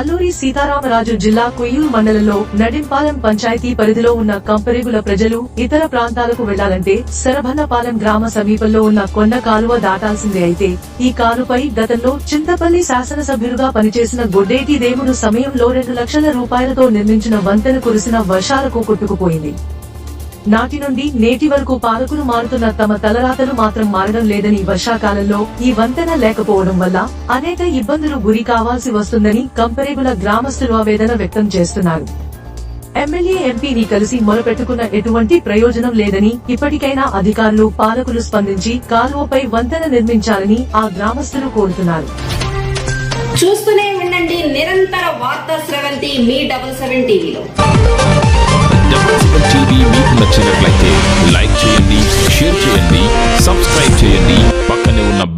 అల్లూరి సీతారామరాజు జిల్లా కొయ్యూరు మండలంలో నడింపాలెం పంచాయతీ పరిధిలో ఉన్న కంపరేగుల ప్రజలు ఇతర ప్రాంతాలకు వెళ్ళాలంటే శరభన్నపాలెం గ్రామ సమీపంలో ఉన్న కొండ కాలువ దాటాల్సిందే అయితే ఈ కాలుపై గతంలో చింతపల్లి శాసనసభ్యులుగా పనిచేసిన గొడ్డేటి దేవుడు సమయంలో రెండు లక్షల రూపాయలతో నిర్మించిన వంతెన కురిసిన వర్షాలకు కొట్టుకుపోయింది. నాటి నుండి నేటి వరకు పాలకులు మారుతున్న తమ తలరాతలు మాత్రం మారడం లేదని వర్షాకాలంలో ఈ వంతెన లేకపోవడం వల్ల అనేక ఇబ్బందులు గురి కావాల్సి వస్తుందని కంపరేగుల గ్రామస్తులు ఆవేదన వ్యక్తం చేస్తున్నారు. ఎమ్మెల్యే ఎంపీని కలిసి మొరపెట్టుకున్న ఎటువంటి ప్రయోజనం లేదని ఇప్పటికైనా అధికారులు పాలకులు స్పందించి కాలువపై వంతెన నిర్మించాలని ఆ గ్రామస్తులు కోరుతున్నారు. చూస్తూనే ఉండండి నిరంతర వార్తా స్రవంతి మీ డబుల్ సెవెన్ టీవీలో.